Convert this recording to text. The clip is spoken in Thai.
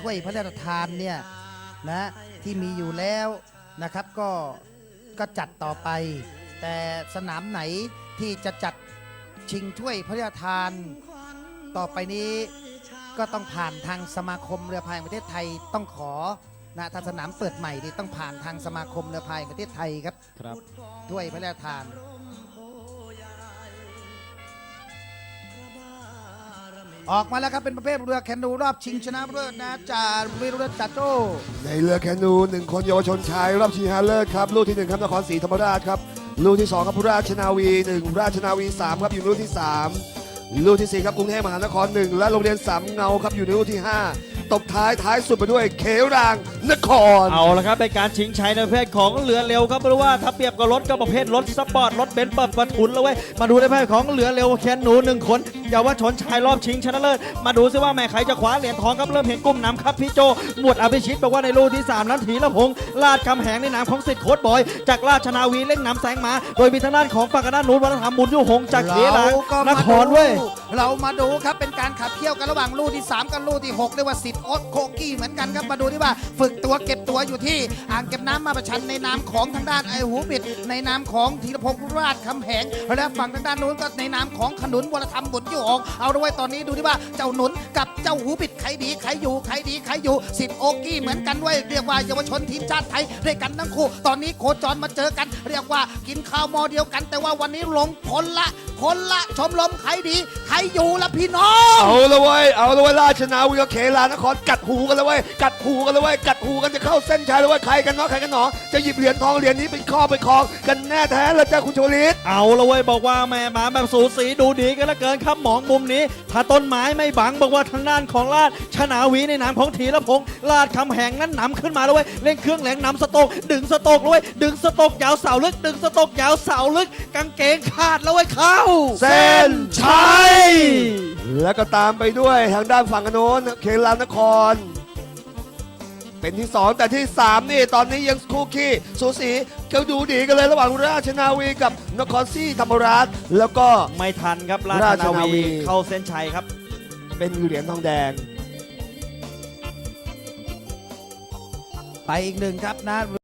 ถ้วยพระราชทานเนี่ยนะที่มีอยู่แล้วนะครับก็ก็จัดต่อไป แต่สนามไหนที่จะจัดชิงถ้วยพระราชทาน ต่อไปนี้ก็ต้องผ่านทางสมาคมเรือพายแห่งประเทศไทยต้องขอนะถ้าสนามเปิดใหม่นี่ต้องผ่านทางสมาคมเรือพายแห่งประเทศไทยครับครับถ้วยพระราชทาน ออกมาแล้วครับเป็นประเภทเรือแคนูรอบชิงชนะเลิศนะจากเรือเรือจัตโต้ในเรือแคนูหนึ่งคนเยาวชนชายรอบชิงชนะเลิศครับลูกที่หนึ่งครับนครศรีธรรมราชครับลูกที่สองครับราชนาวีหนึ่งราชนาวีสามครับอยู่ในลูกที่สามลูกที่สี่ครับกรุงเทพมหานครหนึ่งและโรงเรียนสามเงาครับอยู่ในลูกที่ห้า ตบท้ายท้ายสุดไปด้วยเขรางนคร เอาละครับเป็นการชิงชัยในประเภทของเรือเร็วครับเพราะว่าถ้าเปรียบกับรถก็ประเภทรถสปอร์ตรถเบนซ์เปิดประทุนแล้วเว้ยมาดูในประเภทของเรือเร็วแคนหนูหนึ่งคนเยาวชนชายรอบชิงชนะเลิศมาดูซิว่าแม่ใครจะคว้าเหรียญทองครับเริ่มเห็นกลุ่มนำครับพี่โจหมวดอภิชิตบอกว่าในลูกที่สามนั้นถีละพงษ์ลาดคำแหงในนามของสิทธิ์โค้ดบอย จากราชนาวีเล่งนำแสงมาโดยมีทางด้านของฝั่งด้านนู้นวัฒนธรรมบุญยุหงส์จากเขลางก็นมาครเว้ยดูเรามาดูครับเป็นการขับเคี่ยวกันระหว่างลูกที่ 3 กับลูกที่ 6 เรียกว่าสิทธิ์โอ๊ตโคกี้เหมือนกันครับมาดูที่ว่าฝึกตัวเก็บตัวอยู่ที่อ่างเก็บน้ำมาประชันในนามของทางด้านไอหูบิด ในนามของธีรพงศ์ราชคำแหงและฝั่งทางด้านนู้นก็ในนามของขนุนวรธรรมบุญอยู่หงเอาด้วยตอนนี้ดูที่ว่าเจ้าหนุนกับเจ้าหูบิดใครดีใครอยู่ใครดีใครอยู่สิทธิ์โอกี้เหมือนกันด้วยเรียกว่าเยาวชนทีมชาติไทยด้วยกันทั้งคู่ ตอนนี้โคจรมาเจอกัน เรียกว่ากินข้าวมอเดียวกัน แต่ว่าวันนี้ลงคนละคนละชมรมใครดีใครอยู่ละพี่น้องเอาละเว้ยเอาละเว้ยราชนาวีกับเขลานครกัดหูกันแล้วเว้ยกัดหูกันแล้วเว้ยกัดหูกันจะเข้าเส้นชัยแล้วเว้ยใครกันเนาะใครกันเนาะจะหยิบเหรียญทองเหรียญนี้เป็นข้อเป็นคองกันแน่แท้แล้วจ้าคุณโชลิตเอาละเว้ยบอกว่าแม่หมาแบบสูสีดูดีกันเหลือเกินครับหมองมุมนี้ ถ้าต้นไม้ไม่บังบอกว่าทางด้านของลาดชนาวีในนามของธีรพงศ์ลาดคำแหงนั้นนำขึ้นมาแล้วเว้ยเล่นเครื่องแหลงนำสโตกดึงสโตกเลยเว้ยดึงสโตกยาวเสาลึก ดึงสโตกยาวเสาลึก กางเกงขาดแล้วเว้ยเข้าเส้นชัย แล้วก็ตามไปด้วยทางด้านฝั่งโน้นเขลานคร เป็นที่สองแต่ที่สามนี่ตอนนี้ยังคู่ขี้สูสีเกี่ยวดูดีกันเลยระหว่างราชนาวีกับนครศรีธรรมราชแล้วก็ ไม่ทันครับราราชชนานาวี วีเข้าเส้นชัยครับ เป็นเหรียญทองแดง ไปอีกหนึ่งครับนะ